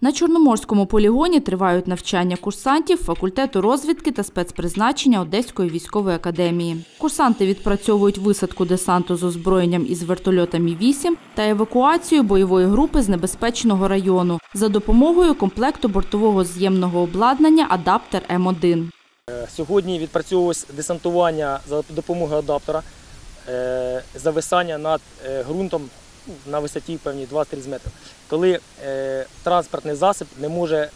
На Чорноморському полігоні тривають навчання курсантів факультету розвідки та спецпризначення Одеської військової академії. Курсанти відпрацьовують висадку десанту з озброєнням із вертольота Мі-8 та евакуацію бойової групи з небезпечного району за допомогою комплекту бортового з'ємного обладнання Адаптер М1. Е, Сьогодні відпрацьовувалось десантування за допомогою адаптера, е, зависання над е, ґрунтом на висоті певні 20-30 метрів, коли е, транспортний засіб не може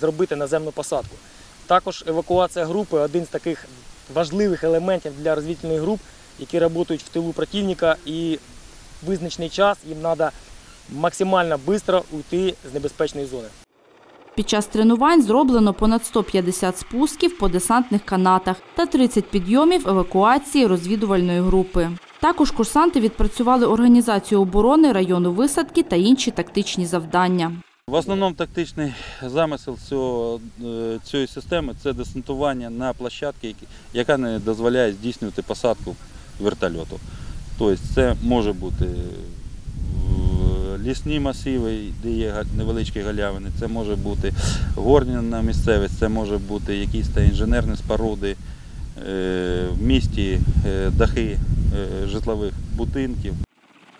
зробити наземну посадку. Також евакуація групи один з таких важливих елементів для розвідувальних груп, які працюють в тилу противника і визначений час їм треба максимально швидко уйти з небезпечної зони. Під час тренувань зроблено понад 150 спусків по десантних канатах та 30 підйомів евакуації розвідувальної групи. Також курсанти відпрацювали організацію оборони району висадки та інші тактичні завдання. В основному тактичний замисел цього, е, цієї системи це десантування на площадці, яка не дозволяє здійснювати посадку вертольоту. Тобто це може бути лісні масиви, де є невеличкі галявини, це може бути горна місцевість, це може бути якісь та інженерні споруди, е, в місті е, дахи житлових будинків.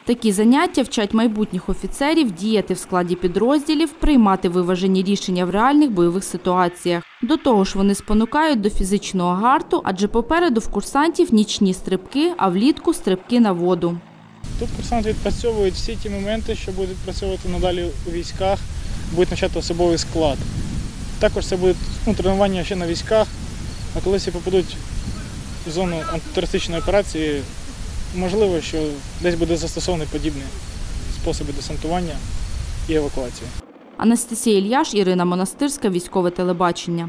Такі заняття вчать майбутніх офіцерів діяти в складі підрозділів, приймати виважені рішення в реальних бойових ситуаціях. До того ж, вони спонукають до фізичного гарту, адже попереду в курсантів нічні стрибки, а влітку стрибки на воду. Тут курсанти відпрацьовують всі ті моменти, що будуть відпрацьовувати надалі у військах, будуть навчати особовий склад. Також це будуть ну, тренування ще на військах, а коли всі попадуть в зону антитерористичної операції, можливо, що десь буде застосований подібні способи десантування і евакуації. Анастасія Ільяш, Ірина Монастирська, військове телебачення.